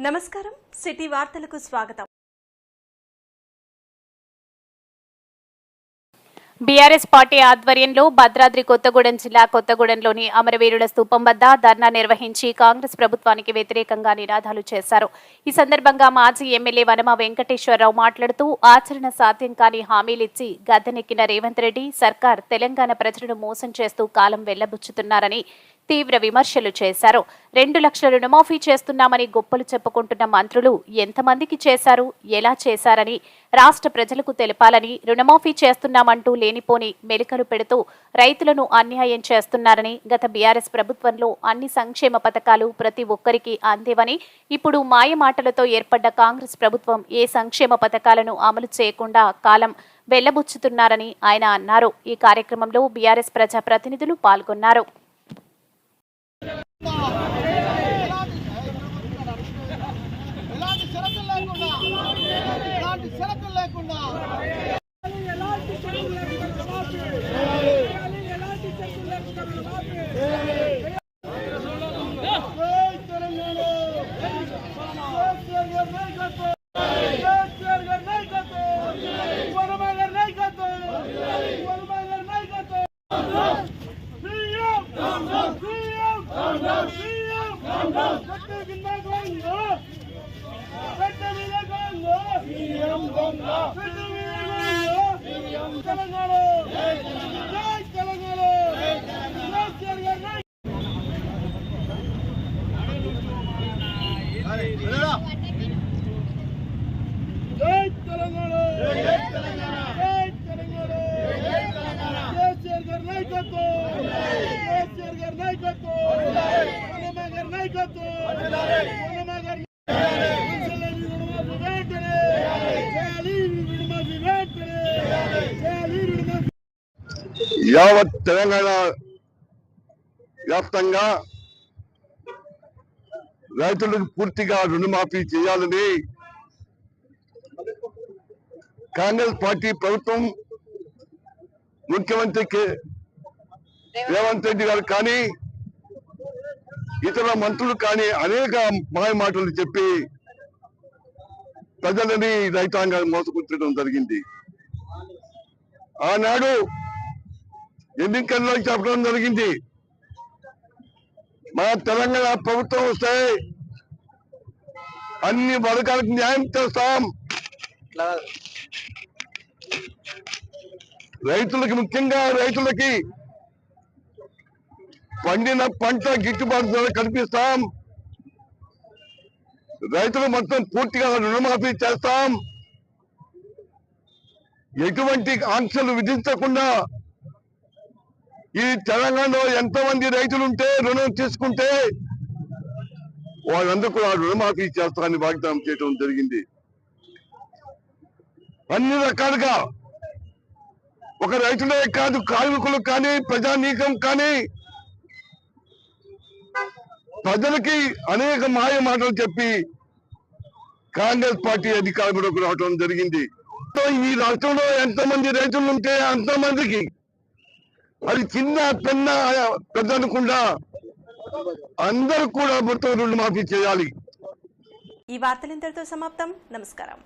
నమస్కారం. సిటీ వార్తలకు స్వాగతం. బీఆర్ఎస్ పార్టీ ఆధ్వర్యంలో భద్రాద్రి కొత్తగూడెం జిల్లా కొత్తగూడెంలోని అమరవీరుల స్థూపం వద్ద ధర్నా నిర్వహించి కాంగ్రెస్ ప్రభుత్వానికి వ్యతిరేకంగా నినాదాలు చేశారు. ఈ సందర్భంగా మాజీ ఎమ్మెల్యే వనమ వెంకటేశ్వరరావు మాట్లాడుతూ ఆచరణ సాధ్యం కాని హామీలిచ్చి గద్దెనెక్కిన రేవంత్ రెడ్డి సర్కార్ తెలంగాణ ప్రజలను మోసం చేస్తూ కాలం వెళ్ళబుచ్చుతున్నారని తీవ్ర విమర్శలు చేశారు. రెండు లక్షల రుణమాఫీ చేస్తున్నామని గొప్పలు చెప్పుకుంటున్న మంత్రులు ఎంతమందికి చేశారు ఎలా చేశారని రాష్ట్ర ప్రజలకు తెలపాలని రుణమాఫీ చేస్తున్నామంటూ లేనిపోని మెలికలు పెడుతూ రైతులను అన్యాయం చేస్తున్నారని గత బీఆర్ఎస్ ప్రభుత్వంలో అన్ని సంక్షేమ పథకాలు ప్రతి ఒక్కరికి అందేవని ఇప్పుడు మాయమాటలతో ఏర్పడ్డ కాంగ్రెస్ ప్రభుత్వం ఏ సంక్షేమ పథకాలను అమలు చేయకుండా కాలం వెళ్ళబుచ్చుతున్నారని ఆయన అన్నారు. ఈ కార్యక్రమంలో బీఆర్ఎస్ ప్రజా ప్రతినిధులు పాల్గొన్నారు. బందా యావత్ తెలంగాణ వ్యాప్తంగా రైతులకు పూర్తిగా రుణమాఫీ చేయాలని కాంగ్రెస్ పార్టీ ప్రభుత్వం ముఖ్యమంత్రి రేవంత్ రెడ్డి గారు కానీ ఇతర మంత్రులు కానీ అనేక మాయ మాటలు చెప్పి ప్రజలని రైతాంగాన్ని మోసుకుంటడం జరిగింది. ఆనాడు ఎన్నికల్లో చెప్పడం జరిగింది. మన తెలంగాణ ప్రభుత్వం వస్తే అన్ని వర్గాలకు న్యాయం చేస్తాం. రైతులకి ముఖ్యంగా రైతులకి పండిన పంట గిట్టుబాటు ధర కల్పిస్తాం. రైతులు మొత్తం పూర్తిగా రుణమాఫీ చేస్తాం. ఎటువంటి ఆంక్షలు విధించకుండా ఈ తెలంగాణలో ఎంతమంది రైతులు ఉంటే రుణం తీసుకుంటే వాళ్ళందరూ కూడా రుణమాఫీ చేస్తారని వాగ్దానం చేయడం జరిగింది. అన్ని రకాలుగా ఒక రైతులే కాదు కార్మికులు కానీ ప్రజానీకం కానీ ప్రజలకి అనేక మాయ మాటలు చెప్పి కాంగ్రెస్ పార్టీ అధికారంలోకి రావడం జరిగింది. ఈ రాష్ట్రంలో ఎంతమంది రైతులు ఉంటే అంతమందికి అది చిన్న పెన్న పెద్ద అనుకుండా అందరూ కూడా మొత్తం రుణమాఫీ చేయాలి. ఈ వార్తలు ఇంతటితో సమాప్తం. నమస్కారం.